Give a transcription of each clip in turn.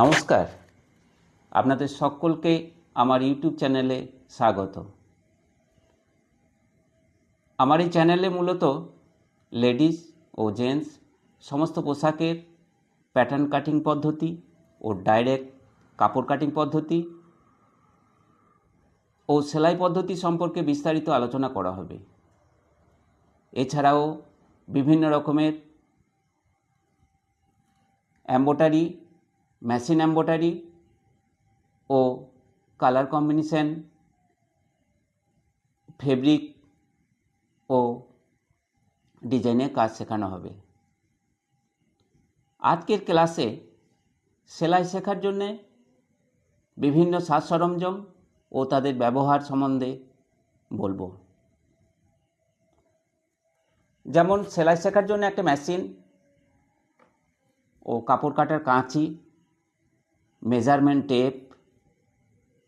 নমস্কার। আপনাদের সকলকে আমার ইউটিউব চ্যানেলে স্বাগত। আমার এই চ্যানেলে মূলত লেডিস ও জেন্টস সমস্ত পোশাকের প্যাটার্ন কাটিং পদ্ধতি ও ডাইরেক্ট কাপড় কাটিং পদ্ধতি ও সেলাই পদ্ধতি সম্পর্কে বিস্তারিত আলোচনা করা হবে। এছাড়াও বিভিন্ন রকমের এম্বোটারি মেশিন এম্বোটারি ও কালার কম্বিনেশন ফেব্রিক ও ডিজাইনের কাজ শেখানো হবে। আজকের ক্লাসে সেলাই শেখার জন্যে বিভিন্ন সাজ সরঞ্জাম ও তাদের ব্যবহার সম্বন্ধে বলব। যেমন সেলাই শেখার জন্য একটা মেশিন ও কাপড় কাটার কাঁচি মেজারমেন্ট টেপ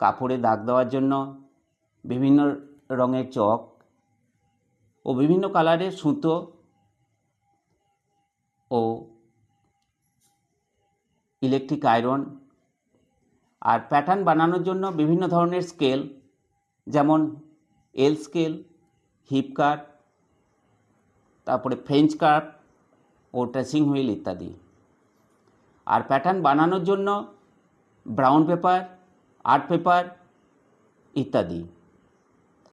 কাপড়ে দাগ দেওয়ার জন্য বিভিন্ন রঙের চক ও বিভিন্ন কালারের সুতো ও ইলেকট্রিক আয়রন আর প্যাটার্ন বানানোর জন্য বিভিন্ন ধরনের স্কেল যেমন এল স্কেল হিপ তারপরে ফ্রেঞ্চ কাট ও ট্রেসিং হুইল ইত্যাদি। আর প্যাটার্ন বানানোর জন্য ব্রাউন পেপার আর্ট পেপার ইত্যাদি।